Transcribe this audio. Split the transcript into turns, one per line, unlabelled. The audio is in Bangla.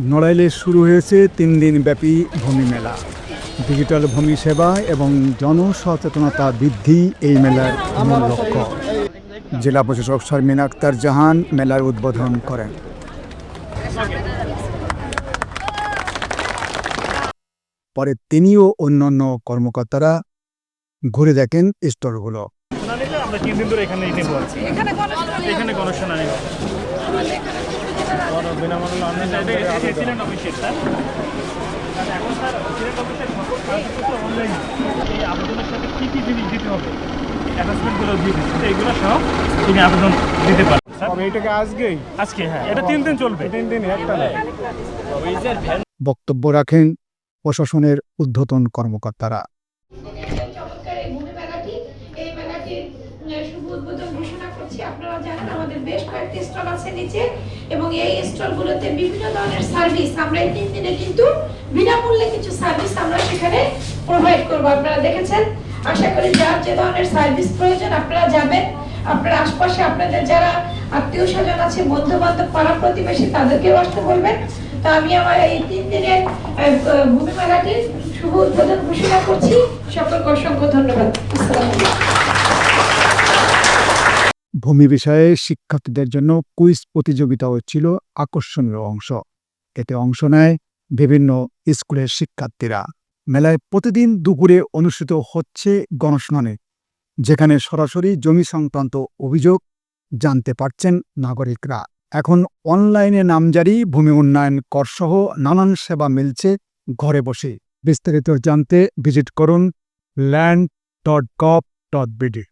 নড়াইলে শুরু হয়েছে তিন দিনব্যাপী ভূমি মেলা। ডিজিটাল ভূমি সেবা এবং জনসচেতনতা বৃদ্ধি এই মেলার মূল লক্ষ্য। জেলা প্রশাসক শারমিন আক্তার জাহান মেলার উদ্বোধন করেন। পরে তিনিও অন্যান্য কর্মকর্তারা ঘুরে দেখেন স্টোরগুলো
না নিলে আমরা তিন দিন ধরে এখানেই নেব আর কি।
এখানে গণশুনানি
এখানে গণশোনা নেব। বিনামূল্যে অনলাইন সিলেট অফিসের স্যার। এখন স্যার সিলেট অফিসের সকল কাজ অনলাইন এই আবেদনের সাথে কী কী জিনিস দিতে হবে? অ্যাটাচমেন্টগুলো দিয়ে দিচ্ছে এইগুলো সব তিনি আবেদন দিতে পারেন স্যার।
আজকেই?
আজকে হ্যাঁ। এটা তিন দিন চলবে।
তিন দিন একটা
বক্তব্য রাখেন প্রশাসনের ঊর্ধ্বতন কর্মকর্তারা।
বেশ কয়েকটি আছে নিচে, এবং এই বিভিন্ন ধরনের সার্ভিস আমরা বিনামূল্যে সেখানে প্রোভাইড করব, আপনারা দেখেছেন? আশা করি যার যে ধরনের সার্ভিস প্রয়োজন, আপনারা যাবেন। আশপাশে আপনাদের যারা আত্মীয় স্বজন আছে প্রতিবেশী আমি আমার এই তিন দিনের শুভ উদ্বোধন ঘোষণা করছি। সকলকে অসংখ্য ধন্যবাদ।
ভূমি বিষয়ে শিক্ষার্থীদের জন্য কুইজ প্রতিযোগিতাও ছিল আকর্ষণীয় অংশ। এতে অংশ নেয় বিভিন্ন স্কুলের শিক্ষার্থীরা। মেলায় প্রতিদিন দুপুরে অনুষ্ঠিত হচ্ছে গণশুনানি যেখানে সরাসরি জমি সংক্রান্ত অভিযোগ জানতে পারছেন নাগরিকরা। এখন অনলাইনে নামজারি, ভূমি উন্নয়ন করসহ নানান সেবা মিলছে ঘরে বসে। বিস্তারিত জানতে ভিজিট করুন land dot gov dot BD